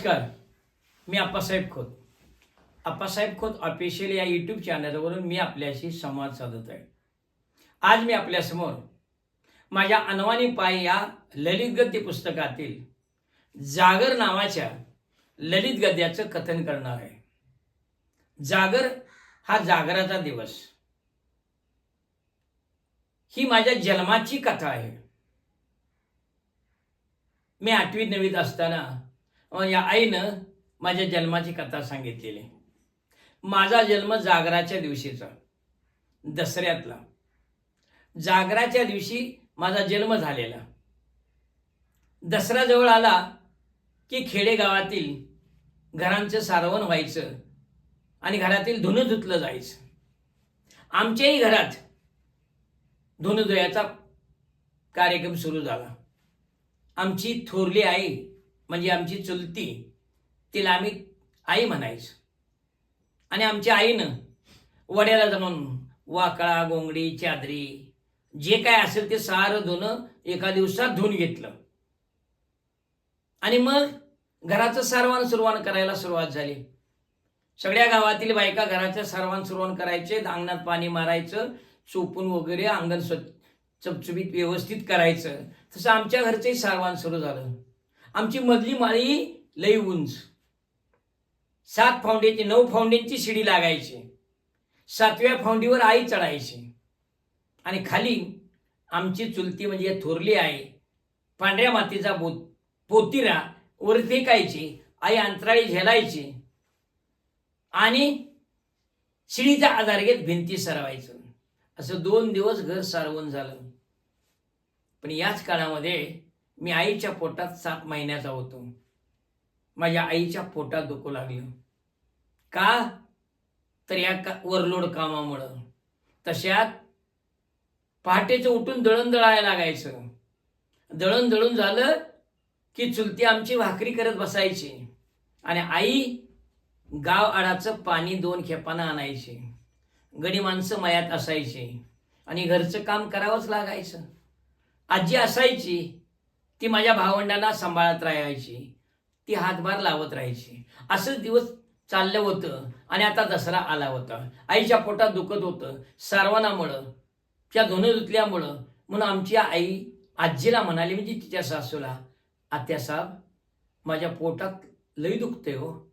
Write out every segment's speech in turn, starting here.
नमस्कार. मी आप्पासाहेब खोत. आप्पासाहेब खोत ऑफिशियल या यूट्यूब चॅनलवरून मी आपल्याशी संवाद साधत आहे. आज मी आपल्यासमोर माझ्या अनवानी पाय या ललित गद्य पुस्तकातील जागर नावाच्या ललित गद्याचं कथन करणार आहे. जागर हा जागराचा दिवस. ही माझ्या जन्माची कथा आहे. मी आठवी नववीत असताना या आईनं माझ्या जन्माची कथा सांगितलेली. माझा जन्म जागराच्या दिवशीचा दसऱ्यातला. जागराच्या दिवशी माझा जन्म झालेला. दसरा जवळ आला की खेडेगावातील घरांचं सारवण व्हायचं आणि घरातील धुणं धुतलं जायचं. आमच्याही घरात धुणं कार्यक्रम सुरू झाला. आमची थोरली आई म्हणजे आमची चुलती तिला आम्ही आई म्हणायचो. आणि आमच्या आईनं वड्याला जमून वाकळा गोंगडी चादरी जे काय असेल ते सारं धुणं एका दिवसात धुवून घेतलं. आणि मग घराचं सारवान सुरवान करायला सुरुवात झाली. सगळ्या गावातील बायका घराचं सारवान सुरवान करायचे अंगणात पाणी मारायचं चोपून वगैरे अंगण स्वच्छ चपचुबीत व्यवस्थित करायचं. तसं आमच्या घरचंही सारवान सुरू झालं. आमची मधली माळी लई उंच. सात फाउंडेची नऊ फाउंडेची शिडी लागायची. सातव्या फाउंडीवर आई चढायची. आणि खाली आमची चुलती म्हणजे थोरली आई पांढऱ्या मातीचा बो पोतिरा वर फेकायची आई अंतराळी झेलायची आणि शिडीचा आधार घेत भिंती सरवायचं. असं दोन दिवस घर सारवून झालं. पण याच काळामध्ये मी आईच्या पोटात सात महिन्याचा होतो. माझ्या आईच्या पोटात दुखू लागलं. का? तर या का वरलोड कामामुळं. तशात पहाटेचं उठून दळण दळायला लागायचं. दळण दळून झालं की चुलती आमची भाकरी करत बसायची. आणि आई गाव आडाचं पाणी दोन खेपानं आणायची. गडी माणसं मयात असायची. आणि घरचं काम करावंच लागायचं. आजी असायची ती माझ्या भावंडांना सांभाळत राहायची. ती हातभार लावत राहायची. असंच दिवस चाललं होतं आणि आता दसरा आला होता. आईच्या पोटात दुखत होतं. सारवणामुळं त्या धुणं धुतल्यामुळं. म्हणून आमची आई आजीला म्हणाली म्हणजे तिच्या सासूला आत्या साहेब माझ्या पोटात लई दुखते हो.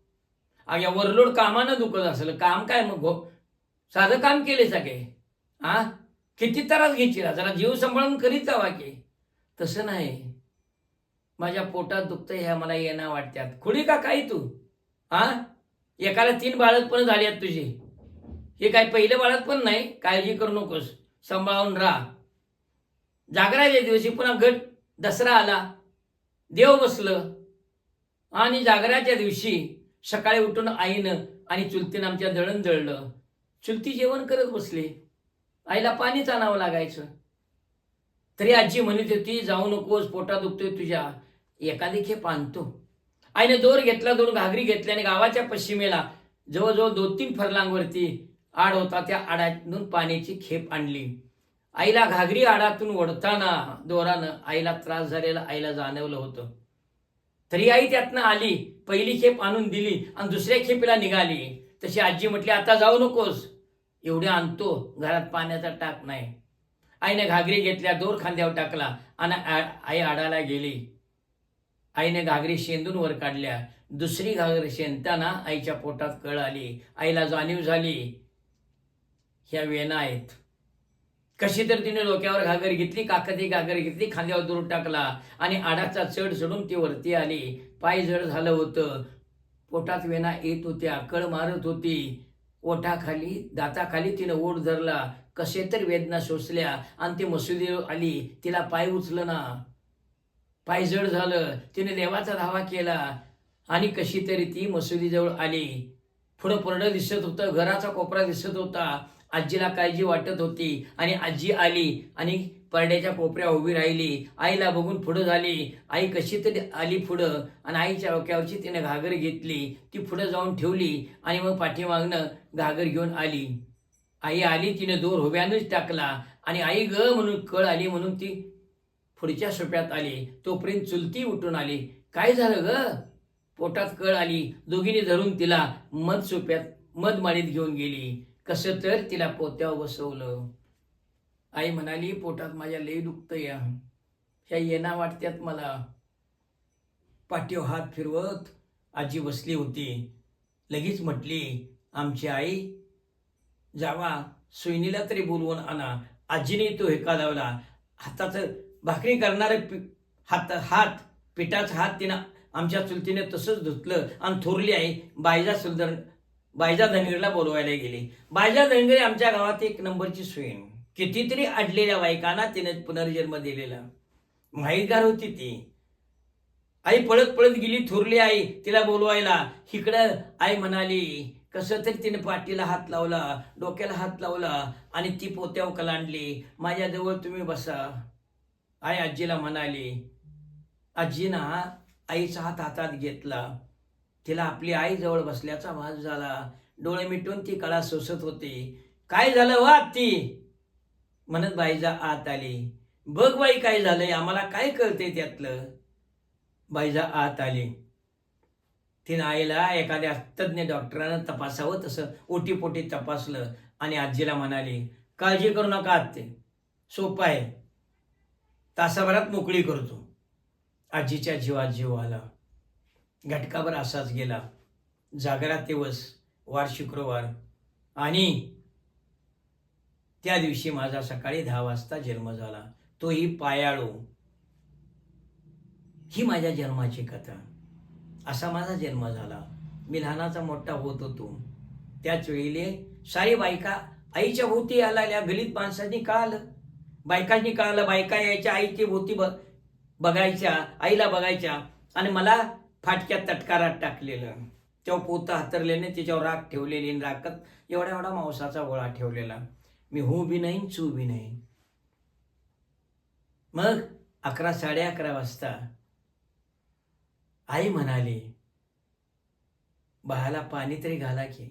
अग्या या वरलोड कामानं दुखत असेल. काम काय मग हो? साधं काम केले सगळे. हा किती त्रास घ्यायची जरा जीव सांभाळून करीत जावा की. तसं नाही. माझ्या पोटात दुखतंय ह्या मला येणं वाटत्यात. खुडी का काही तू? हा? एकाला तीन बाळत पण झाली आहेत तुझी. हे काय पहिलं बाळत पण नाही? काळजी करू नकोस. सांभाळून राहा. जागराच्या दिवशी पुन्हा गट दसरा आला. देव बसलं. आणि जागराच्या दिवशी सकाळी उठून आईनं आणि चुलतीनं आमच्या दळण दळलं. चुलती जेवण करत बसले. आईला पाणीच आणावं लागायचं. तरी आजी म्हणत होती जाऊ नकोस पोटा दुखतोय तुझ्या. एखादी खेप आणतो. आईने दोर घेतला दोन घागरी घेतली आणि गावाच्या पश्चिमेला जवळजवळ दोन तीन फरलांवरती आड होता त्या आडातून पाण्याची खेप आणली. आईला घागरी आडातून ओढताना दोरानं आईला त्रास झालेला आईला जाणवलं होतं. तरी आई त्यातनं आली पहिली खेप आणून दिली आणि दुसऱ्या खेपेला निघाली. तशी आजी म्हटली आता जाऊ नकोस. एवढे आणतो घरात पाण्याचा टाक नाही. आईने घागरी घेतल्या दोर खांद्यावर टाकला आणि आई आडाला गेली. आईने घागरी शेंदून वर काढल्या. दुसरी घागरी शेंदताना आईच्या पोटात कळ आली. आईला जाणीव झाली ह्या वेना आहेत. कशी तर तिने डोक्यावर घागर घेतली काकती घागर घेतली खांद्यावर दूर टाकला आणि आडाचा चढ चढून ती वरती आली. पाय जड झालं होतं. पोटात वेना येत होत्या कळ मारत होती. ओठाखाली दाताखाली तिनं ओढ धरला. कसे तर वेदना सोसल्या आणि ती मसुदी आली. तिला पाय उचलं ना पायजड झालं. तिने देवाचा धावा केला. आणि कशी तरी ती मसुदीजवळ आली. पुढं परडं दिसत होतं. घराचा कोपरा दिसत होता. आजीला काळजी वाटत होती. आणि आजी आली. आणि परड्याच्या कोपऱ्या उभी राहिली. आईला बघून पुढं झाली. आई कशी तरी आली पुढं. आणि आईच्या डोक्यावरची तिने घागर घेतली. ती पुढं जाऊन ठेवली. आणि मग पाठीमागनं घागर घेऊन आली. आई आली. तिने दोर हुब्यानंच टाकला. आणि आई ग म्हणून कळ आली म्हणून ती पुढच्या सोप्यात आली. तोपर्यंत चुलती उठून आली. काय झालं ग? पोटात कळ आली. दोघीने धरून तिला मध सोप्यात मध माळीत घेऊन गेली. कसं तर तिला पोत्यावर बसवलं. आई म्हणाली पोटात माझ्या लई दुखतं या. ह्या येणा वाटत्यात मला. पाठीव हात फिरवत आजी बसली होती. लगेच म्हटली आमची आई जावा सोयनीला तरी बोलवून आणा. आजीने तो हेका लावला. हाताचं भाकरी करणारे पि- हात हात पिठाचा हात तिनं आमच्या चुलतीने तसंच धुतलं आणि थोरली आई बायजा सुलधर बायजा धनगरला बोलवायला गेली. बायजा धनगरी आमच्या गावात एक नंबरची सोयीन कितीतरी अडलेल्या बायकांना तिने पुनर्जन्म दिलेला. माहितगार होती ती. आई पळत पळत गेली थोरली आई तिला बोलवायला. इकडं आई म्हणाली कसं तरी तिने पाठीला हात लावला डोक्याला हात लावला आणि ती पोत्यावर कलांडली. माझ्याजवळ तुम्ही बसा. आई आजीला म्हणाली आजीनं आईचा हात हातात घेतला. तिला आपली आई जवळ बसल्याचा भास झाला. डोळे मिटून ती कळा सोसत होती. काय झालं वा ती म्हणत बाईजा आत आली. बघ बाई काय झालंय आम्हाला काय कळते त्यातलं? बाईजा आत आली. तिनं आईला एखाद्या तज्ज्ञ डॉक्टरानं तपासावं तसं ओटीपोटी तपासलं आणि आजीला म्हणाली काळजी करू नका आत्ते. सोपं आहे. तासाभरात मोकळी करतो. आजीच्या जीवात जीव आला घटकाभर असाच गेला. जागरा दिवस वार शुक्रवार. आणि त्या दिवशी माझा सकाळी दहा वाजता जन्म झाला. तोही पायाळू. ही माझ्या जन्माची कथा. असा माझा जन्म झाला. मी लहानाचा मोठा होत होतो. त्याच वेळेले सारी बायका आईच्या भोवती आलेल्या गलित माणसांनी काल बायकांनी कळालं बायका यायच्या आईची भोवती ब बघायच्या आईला बघायच्या आणि मला फाटक्यात तटकारात टाकलेलं. तेव्हा पोतं हातरल्याने त्याच्यावर राख ठेवलेली आणि राखत एवढा एवढा मांसाचा गोळा ठेवलेला. मी हो बी नाही चू बी नाही मग अकरा साडे अकरा वाजता आई म्हणाली बाळाला पाणी तरी घाला की.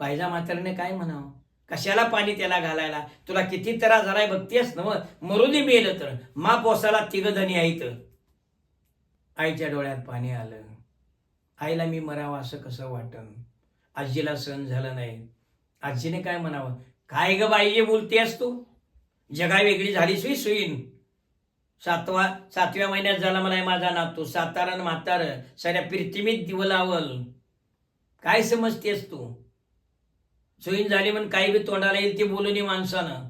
बायला मात्रने काय म्हणावं? कशाला पाणी त्याला घालायला? तुला किती तरा झालाय बघतेस ना मग? मरू दे तर. मा पोसाला तिघधनी आहेत. आईच्या डोळ्यात पाणी आलं. आईला मी मरावं असं कसं वाटन? आजीला सहन झालं नाही. आजीने काय म्हणावं? काय ग बाई जे बोलतेस तू? जगा वेगळी झालीस सुई सुईन. सातवा सातव्या महिन्यात झाला मला माझा नातू. सातारा म्हातार. साऱ्या प्रीतिमीत दिव लावल. काय समजतेस तू? सोयीन झाली म्हणून काही बी तोंडाला येईल ते बोलू नये माणसानं.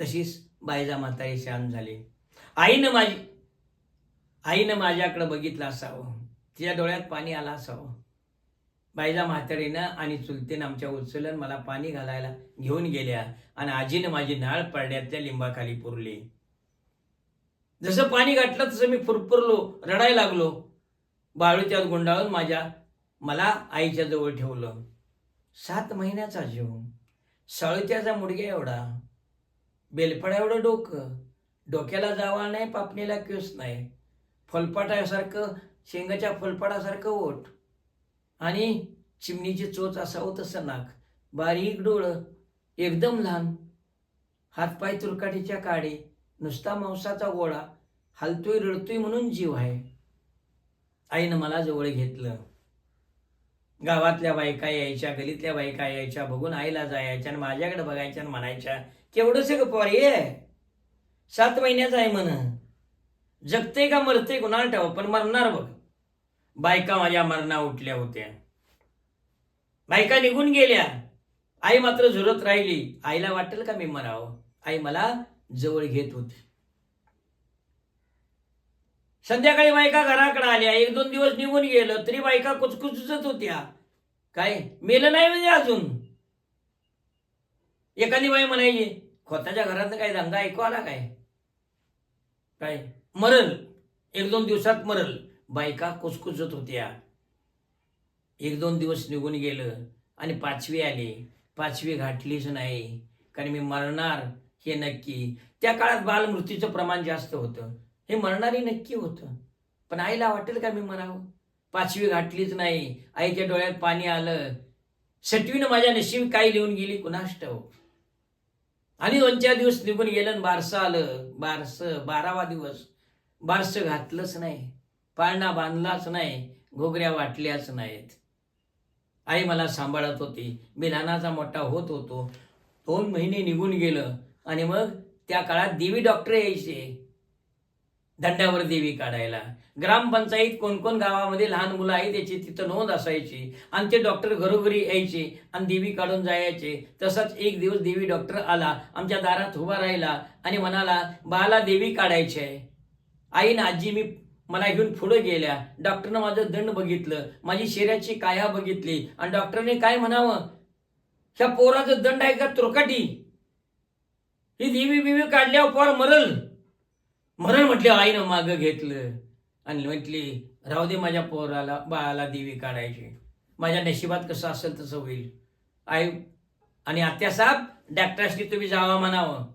तशीच बायजा म्हातारी शांत झाली. आईनं माझी आईनं माझ्याकडं बघितलं असावं. तिच्या डोळ्यात पाणी आलं असावं. बायजा म्हातारीनं आणि चुलतीनं आमच्या उचलन मला पाणी घालायला घेऊन गेल्या आणि आजीनं माझी नाळ पडण्यातल्या लिंबाखाली पुरली. जसं पाणी गाठलं तसं मी फुरफुरलो रडायला लागलो. बाळूच्यात गुंडाळून माझ्या मला आईच्या जवळ ठेवलं. सात महिन्याचा जीव. साळुत्याचा मुडग्या एवढा. बेलफडा एवढं डोकं. डोक्याला जावा नाही पापणीला केस नाही. फलपाटासारखं शेंगाच्या फलपाटासारखं ओठ. आणि चिमणीची चोच असावं तसं नाक. बारीक डोळं. एकदम लहान. हातपाय तुरकाटीच्या काडे. नुसता मांसाचा गोळा. हलतोय रडतोय म्हणून जीव आहे. आईनं मला जवळ घेतलं. गावातल्या बायका यायच्या गलीतल्या बायका यायच्या बघून आईला जायच्या आणि माझ्याकडे बघायच्या आणि म्हणायच्या केवढंच ग पोरी ये सात महिन्याचं आहे म्हण. जगते का मरते कुणाला ठेव पण मरणार बघ. बायका माझ्या मरणा उठल्या होत्या. बायका निघून गेल्या. आई मात्र झुरत राहिली. आईला वाटेल का मी मरावं? आई मला जवळ घेत होती. संध्याकाळी बायका घराकडे आल्या. एक दोन दिवस निघून गेलं तरी बायका कुचकुचत होत्या. काय? मेलं नाही म्हणजे अजून. एखादी बाई म्हणायची खोताच्या घरात काय दंगा ऐकू आला काय? काय? मरल. एक दोन दिवसात मरल. बायका कुचकुचत होत्या. एक दोन दिवस निघून गेलं आणि पाचवी आली. पाचवी घाटलीच नाही. कारण मी मरणार हे नक्की. त्या काळात बालमृत्यूचं प्रमाण जास्त होतं. हे मरणारी नक्की होतं. पण आईला वाटेल का मी मरावं? पाचवी गाठलीच नाही. आईच्या डोळ्यात पाणी आलं. सटवीनं माझ्या नशीब काय लिहून गेली कुणाष्ट आणि दोन चार दिवस निघून गेलं बारसं आलं. बारसं बारावा दिवस. बारसं घातलंच नाही. पाळणा बांधलाच नाही. घोगऱ्या वाटल्याच नाहीत. आई मला सांभाळत होती. मी लहानाचा मोठा होत होतो. दोन महिने निघून गेलं. आणि मग त्या काळात देवी डॉक्टर यायचे. दंडावर देवी काढायला. ग्रामपंचायत कोणकोण गावामध्ये लहान मुलं आहेत त्याची तिथं नोंद असायची. आणि ते डॉक्टर घरोघरी यायचे आणि देवी काढून जायचे. तसंच एक दिवस देवी डॉक्टर आला आमच्या दारात उभा राहिला आणि म्हणाला बाला देवी काढायची आहे. आई ना आजी मी मला घेऊन पुढे गेल्या. डॉक्टरनं माझं दंड बघितलं. माझी शरीराची काया बघितली. आणि डॉक्टरने काय म्हणावं? ह्या पोराचं दंड आहे का तुरकाटी? ही देवी बिवी काढल्यावर पोर मरल. मरण म्हटलं आईनं मागं घेतलं. आणि म्हटली राहू दे माझ्या पोराला बाळाला देवी काढायची. माझ्या नशिबात कसं असेल तसं होईल. आई आणि आत्यासाहेब डॉक्टरशी तुम्ही जावा म्हणावं.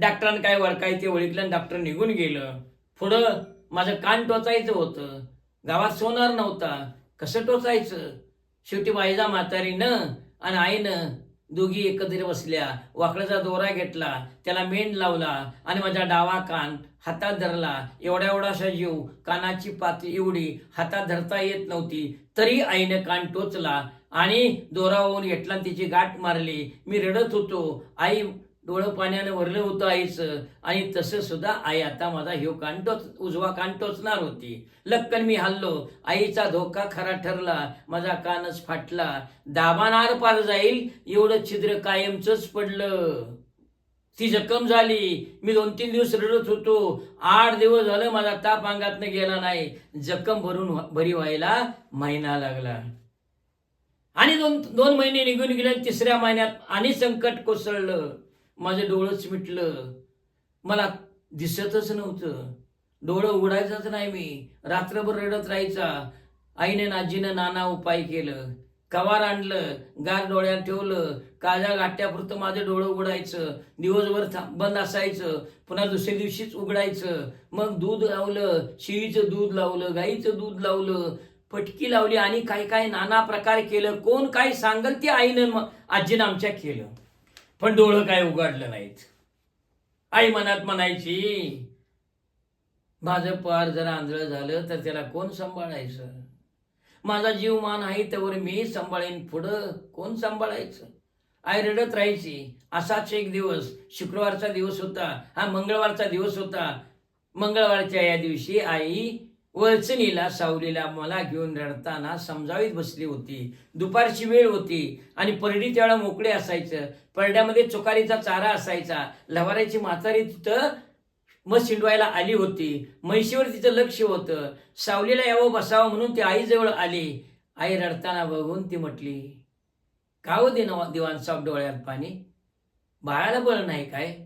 डॉक्टरांना काय वळकाय ते ओळखलं आणि डॉक्टर निघून गेलं. पुढं माझं कान टोचायचं होतं. गावात सोनार नव्हता. कसं टोचायचं? शेवटी बाईजा म्हातारीनं आणि आईनं दोघी एकत्र बसल्या वाकड्याचा दोरा घेतला त्याला मेण लावला आणि माझा डावा कान हातात धरला. एवढा एवढासा जीव कानाची पातळी एवढी हातात धरता येत नव्हती तरी आईनं कान टोचला आणि दोरावरून घेतला आणि तिची गाठ मारली. मी रडत होतो. आई डोळं पाण्यानं भरलं होतं आईचं. आणि तसं सुद्धा आई आता माझा ह्यो कान टोच उजवा कान टोचणार होती. लक्कन मी हल्लो. आईचा धोका खरा ठरला. माझा कानच फाटला. दाबानार पार जाईल. एवढं छिद्र कायमचंच पडलं. ती जखम झाली. मी दोन तीन दिवस रडत होतो. आठ दिवस झालं माझा ताप अंगातनं गेला नाही. जखम भरून भरी व्हायला महिना लागला. आणि दोन दोन महिने निघून गेले. तिसऱ्या महिन्यात आणि संकट कोसळलं. माझं डोळंच मिटलं. मला दिसतच नव्हतं. डोळं उघडायचंच नाही मी. रात्रभर रडत राहायचा. आईने नाजीनं नाना उपाय केलं. कवार आणलं गार डोळ्यात ठेवलं. काळ्या गाठ्यापुरतं माझं डोळं उघडायचं. दिवसभर बंद असायचं. पुन्हा दुसऱ्या दिवशीच उघडायचं. मग दूध लावलं शिळीचं दूध लावलं गाईचं दूध लावलं. पटकी लावली आणि काय काय नाना प्रकार केलं. कोण काय सांगल ते आईनं आजीनं आमच्या केलं. पण डोळं काय उघडलं नाहीत. आई मनात म्हणायची माझं पार जर आंधळं झालं तर त्याला कोण सांभाळायचं? माझा जीव मान आहे त्यावर मी सांभाळेन पुढं कोण सांभाळायचं? आई रडत राहायची असाच एक दिवस शुक्रवारचा दिवस होता हा मंगळवारचा दिवस होता. मंगळवारच्या या दिवशी आई वळचणीला सावलीला मला घेऊन रडताना समजावीत बसली होती. दुपारची वेळ होती आणि परडी त्यावेळा मोकळे असायचं. परड्यामध्ये चुकारीचा चारा असायचा. लवाराची म्हातारी तिथं मग शिंडवायला आली होती. म्हैशीवर तिचं लक्ष होतं. सावलीला यावं बसावं म्हणून ती आईजवळ आली. आई रडताना बघून ती म्हटली का हो दिनवा दिवाणसाहेब डोळ्यात पाणी? बाळाला बळ नाही काय?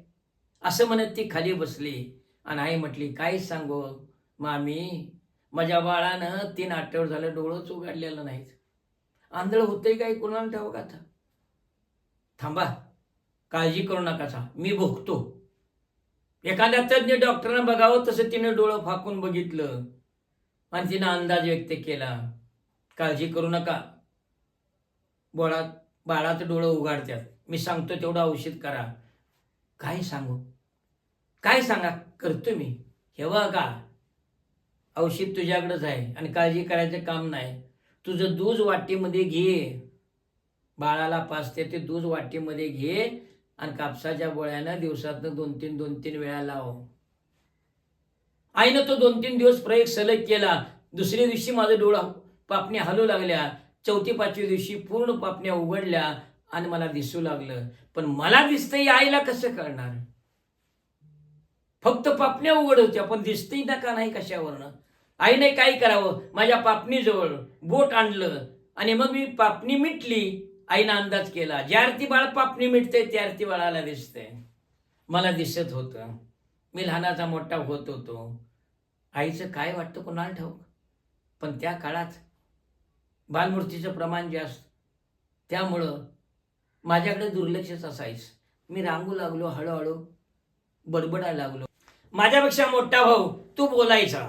असं म्हणत ती खाली बसली. आणि आई म्हटली काय सांगू? मामी माझ्या बाळानं तीन आठवड झालं डोळंच उघडलेलं नाहीत. आंधळ होतंय काय कुणाला ठाऊक आता? थांबा. काळजी करू नका मी भोगतो. एखाद्या तज्ञ डॉक्टरनं बघावं तसं तिने डोळं फाकून बघितलं. आणि तिनं अंदाज व्यक्त केला. काळजी करू नका. बोळात बाळाचं डोळं उघडतात मी सांगतो तेवढं औषध करा. काय सांगू? काय सांगा? करतो मी. हेवा का औषध तुझ्याकडेच आहे आणि काळजी करायचं काम नाही. तुझं दूध वाटीमध्ये घे. बाळाला पाचते ते दूध वाटीमध्ये घे आणि कापसाच्या गोळ्यानं दिवसातनं दोन तीन दोन तीन वेळा लाव. आईनं तो दोन तीन दिवस प्रयोग सलग केला. दुसऱ्या दिवशी माझं डोळा पापण्या हलू लागल्या. चौथी पाचव्या दिवशी पूर्ण पापण्या उघडल्या आणि मला दिसू लागलं. पण मला दिसतंय आईला कसं कळणार? फक्त पापण्या उघड होत्या पण दिसतही ना का नाही कशावरनं? आईने काय करावं? माझ्या पापणीजवळ बोट आणलं आणि मग मी पापणी मिटली. आईनं अंदाज केला ज्या आरती बाळ पापणी मिटते त्या आरती बाळाला दिसते मला दिसत होतं. मी लहानाचा मोठा होत होतो. आईचं काय वाटतं कोणाला ठाऊक? पण त्या काळात बालमूर्तीचं प्रमाण जास्त त्यामुळं माझ्याकडे दुर्लक्षच असायच. मी रांगू लागलो हळूहळू बडबडायला लागलो. माझ्यापेक्षा मोठा भाऊ तू बोलायचा.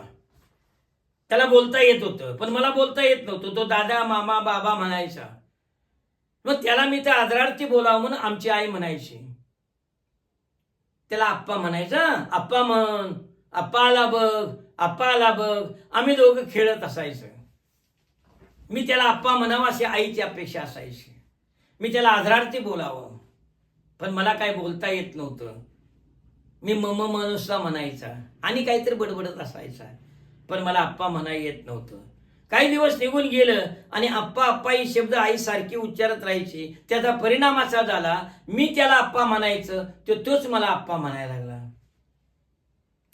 त्याला बोलता येत होतं पण मला बोलता येत नव्हतं. तो दादा मामा बाबा म्हणायचा. मग त्याला मी त्या आदरार्थी बोलावं म्हणून आमची आई म्हणायची. त्याला आप्पा म्हणायचा आप्पा म्हण आप्पा आला बघ आप्पा आला बघ आम्ही दोघं खेळत असायचं. मी त्याला आप्पा म्हणावं अशी आईची अपेक्षा असायची. मी त्याला आदरार्थी बोलावं पण मला काय बोलता येत नव्हतं. मी मम मनुसला म्हणायचा आणि काहीतरी बडबडत असायचा. पण मला आप्पा म्हणा येत नव्हतं. काही दिवस निघून गेलं आणि आप्पा आप्पा ही शब्द आई सारखी उच्चारत राहायची. त्याचा परिणाम असा झाला मी त्याला आप्पा म्हणायचं तो तोच मला आप्पा म्हणायला लागला.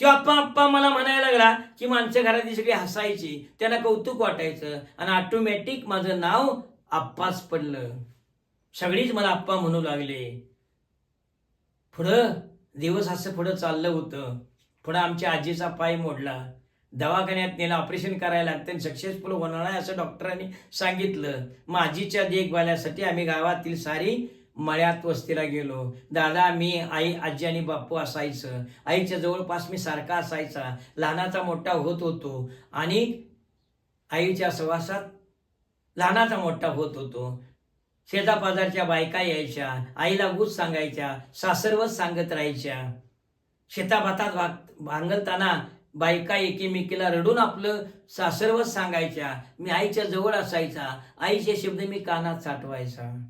तो आप्पा आप्पा मला म्हणायला लागला की माणसं घरातली सगळी हसायची त्यांना कौतुक वाटायचं आणि ऑटोमॅटिक माझं नाव आप्पाच पडलं. सगळीच मला आप्पा म्हणू लागले. पुढं दिवस असं पुढं चाललं होतं. पुढं आमच्या आजीचा पाय मोडला. दवाखान्यात नेला ऑपरेशन करायला लागतं. सक्सेसफुल होणार आहे असं डॉक्टरांनी सांगितलं. माझीच्या देखभाल्यासाठी देखभालासाठी आम्ही गावातील सारी मळ्यात वस्तीला गेलो. दादा मी आई आजी आणि बाप्पू असायचं. आईच्या जवळपास मी सारखा असायचा. लहानाचा मोठा होत होतो. आणि आईच्या सहवासात लहानाचा मोठा होत होतो. शेजापाजारच्या बायका यायच्या. आईला गुज सांगायच्या. सासरवच सांगत राहायच्या. शेताभातात भाग भांगलताना बायका एकीमेकीला रडून आपलं सासरवत सांगायच्या मी आईच्या जवळ असायचा आईचे शब्द मी कानात साठवायचा.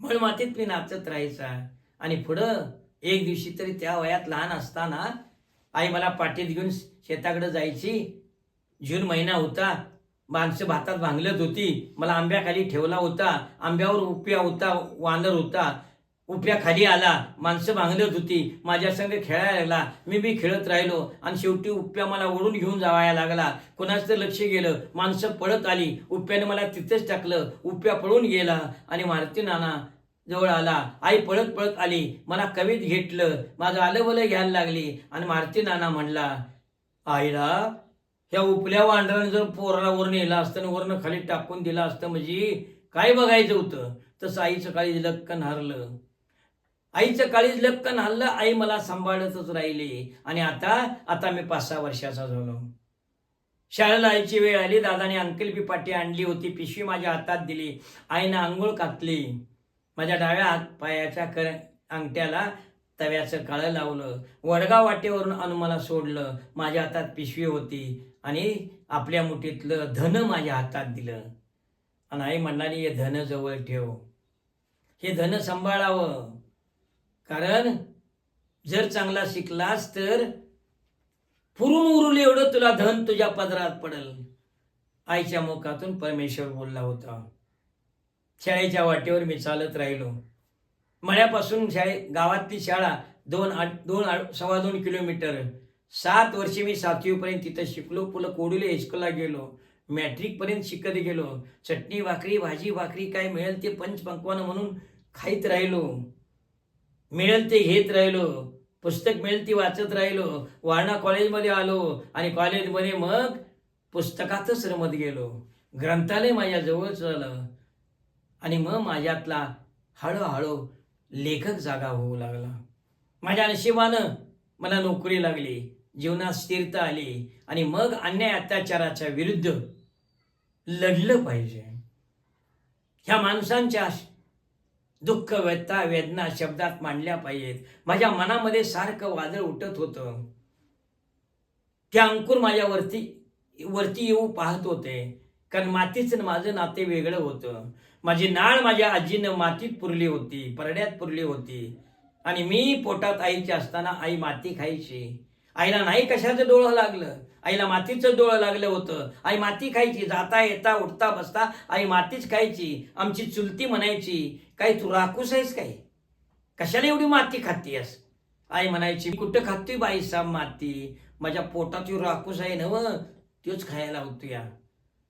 मळ मातीत मी नाचत राहायचा. आणि पुढं एक दिवशी तरी त्या वयात लहान असताना आई मला पाठीत घेऊन शेताकडे जायची. जून महिना होता. माणसं भातात भांगलत होती. मला आंब्याखाली ठेवला होता. आंब्यावर उप्या होता वानर होता. उप्या खाली आला माणसं भांगलत होती माझ्या संग खेळायला लागला. मी बी खेळत राहिलो आणि शेवटी उप्या मला ओढून घेऊन जावायला लागला. कोणाचं तर लक्ष गेलं. माणसं पळत आली. उप्याने मला तिथेच टाकलं. उप्या पळून गेला आणि मारुती नाना जवळ आला. आई पळत पळत आली. मला कवीत घेतलं. माझं आलं बलं घ्यायला लागली. आणि मारुती नाना म्हणला आईला ह्या उपल्या वांढराने जर पोराला वर नेला असतं आणि वरनं खाली टाकून दिलं असतं म्हणजे काय बघायचं होतं? तसं आईचं काळी लक्कन हरलं. आईचं काळीज लक्कन हल्लं आई मला सांभाळतच राहिली. आणि आता आता मी पाच सहा वर्षाचा झालो. शाळेला आईची वेळ आली दादाने अंकल पाटी आणली होती पिशवी माझ्या हातात दिली. आईनं आंघोळ घातली. माझ्या डाव्या हात पायाच्या कर अंगठ्याला तव्याचं काळं लावलं. वडगाव वाटेवरून आणून मला सोडलं. माझ्या हातात पिशवी होती आणि आपल्या मुठीतलं धन माझ्या हातात दिलं. आणि आई म्हणाली हे धन जवळ ठेव. हे धन सांभाळावं. कारण जर चांगला शिकलास तर पुरून उरुल एवढं तुला धन तुझ्या पदरात पडल. आईच्या मुखातून परमेश्वर बोलला होता शाळेच्या वाटेवर मी चालत राहिलो. मळ्यापासून शाळे गावातली शाळा दोन आठ दोन आठ- सव्वा दोन किलोमीटर. सात वर्षे मी सातवीपर्यंत तिथं शिकलो पुलं कोडुले हायस्कूलला गेलो. मॅट्रिकपर्यंत शिकत गेलो. चटणी भाकरी भाजी भाकरी काय मिळेल ते पंच पंकवान म्हणून खाईत राहिलो. मिळेल ते घेत राहिलो. पुस्तक मिळेल ती वाचत राहिलो. वारणा कॉलेजमध्ये आलो आणि कॉलेजमध्ये मग पुस्तकातच रमत गेलो. ग्रंथालय माझ्या जवळच झालं आणि मग माझ्यातला हळूहळू लेखक जागा होऊ लागला. माझ्या नशिबानं मला नोकरी लागली. जीवनात स्थिरता आली. आणि मग अन्याय अत्याचाराच्या विरुद्ध लढलं पाहिजे. ह्या माणसांच्या दुःख व्यथा वेदना शब्दात मांडल्या पाहिजेत. माझ्या मनामध्ये सारखं वादळ उठत होतं. त्या अंकुर माझ्यावरती वरती येऊ पाहत होते. कारण मातीचं माझं नाते वेगळं होतं. माझी नाळ माझ्या आजीनं मातीत पुरली होती परड्यात पुरली होती. आणि मी पोटात आईची असताना आई माती खायची. आईला नाही कशाचं डोळं लागलं? आईला मातीचं डोळं लागलं होतं. आई माती खायची जाता येता उठता बसता आई मातीच खायची आमची चुलती म्हणायची काय तू राखूस आहेस काय? कशाला एवढी माती खातीयस? आई म्हणायची कुठं खातोय बाई साम माती? माझ्या पोटात येऊ राखूस आहे नव तोच खायला होतो या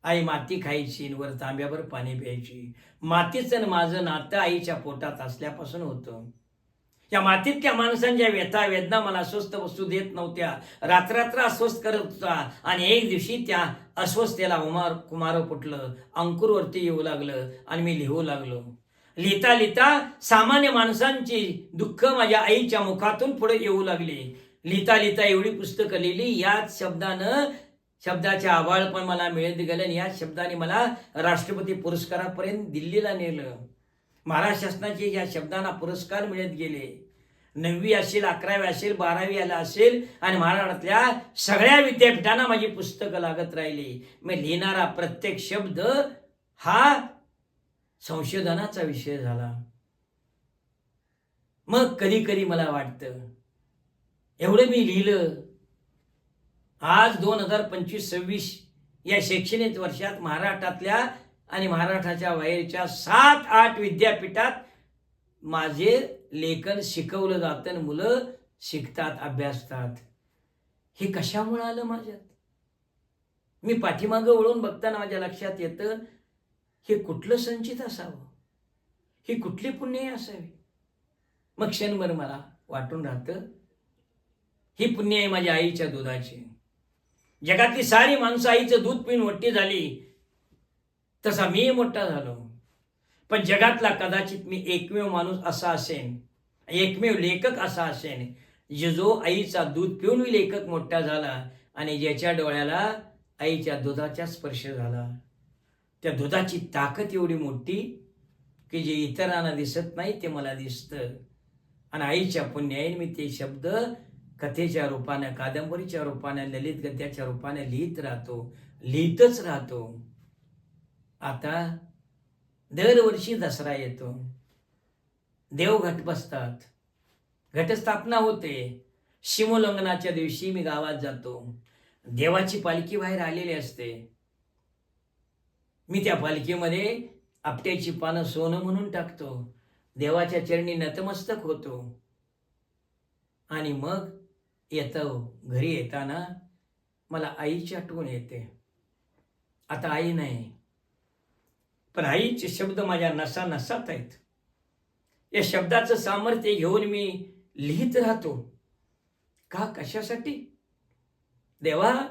आई माती खायची वर तांब्यावर पाणी प्यायची. मातीचं माझं नातं आईच्या पोटात असल्यापासून होतं. या मातीतल्या माणसांच्या व्यथा वेदना मला अस्वस्थ वस्तू देत नव्हत्या. रात्रात्र अस्वस्थ करत होता. आणि एक दिवशी त्या अस्वस्थतेला उमार कुमार फुटलं अंकुरवरती येऊ लागलं आणि मी लिहू लागलो. लिहिता लिहिता सामान्य माणसांची दुःख माझ्या आईच्या मुखातून पुढे येऊ लागली. लिहिता लिहिता एवढी पुस्तकं लिहिली याच शब्दानं शब्दाचे आवाळ पण मला मिळत गेलं आणि याच शब्दाने मला राष्ट्रपती पुरस्कारापर्यंत दिल्लीला नेलं. महाराष्ट्र शासनाचे या शब्दांना पुरस्कार मिळत गेले. नववी असेल अकरावी असेल बारावी आला असेल आणि महाराष्ट्रातल्या सगळ्या विद्यापीठांना माझी पुस्तकं लागत राहिली. मी लिहिणारा प्रत्येक शब्द हा संशोधनाचा विषय झाला. मग कधी कधी मला वाटतं एवढं मी लिहिलं आज दोन हजार पंचवीस सव्वीस या शैक्षणिक वर्षात महाराष्ट्रातल्या आणि महाराष्ट्राच्या बाहेरच्या सात आठ विद्यापीठात माझे लेखन शिकवलं जातं आणि मुलं शिकतात अभ्यासतात. हे कशामुळे आलं माझ्यात? मी पाठीमागं वळून बघताना माझ्या लक्षात येतं हे कुठलं संचित असावं? ही कुठली पुण्य असावी? मग क्षणभर मला वाटून राहतं ही पुण्य आहे माझ्या आईच्या दुधाची. जगातली सारी माणसं आईचं दूध पिऊन मोठी झाली तसा मी मोठा झालो. पण जगातला कदाचित मी एकमेव माणूस असा असेन एकमेव लेखक असा असेन जे जो आईचा दूध पिऊन मी लेखक मोठा झाला आणि ज्याच्या डोळ्याला आईच्या दुधाचा स्पर्श झाला. त्या दुधाची ताकद एवढी मोठी की जे इतरांना दिसत नाही ते मला दिसतं. आणि आईच्या पुण्याईने मी ते शब्द कथेच्या रूपानं कादंबरीच्या रूपानं ललित गद्याच्या रूपानं लिहित राहतो लिहितच राहतो. आता दरवर्षी दसरा येतो. देव घट बसतात. घटस्थापना होते. शिमोल्लंघनाच्या दिवशी मी गावात जातो. देवाची पालखी बाहेर आलेली असते. मी त्या पालखीमध्ये आपट्याची पानं सोनं म्हणून टाकतो. देवाच्या चरणी नतमस्तक होतो. आणि मग येतो. घरी येताना मला आईची आठवण येते. आता आई नाही. पण आईचे शब्द माझ्या नसा नसात आहेत. या शब्दाचं सामर्थ्य घेऊन मी लिहित राहतो. का? कशासाठी? देवा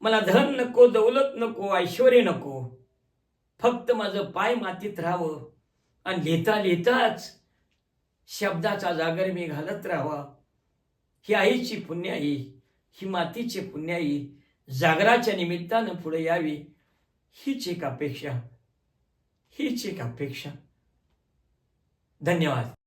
मला धन नको दौलत नको ऐश्वर नको. फक्त माझं पाय मातीत राहावं. आणि लिहिता लिहिताच शब्दाचा जागर मी घालत राहावा. ही आईची पुण्याई ही मातीची पुण्याई जागराच्या निमित्तानं पुढे यावी हीच एक अपेक्षा. हीच एक अपेक्षा. धन्यवाद.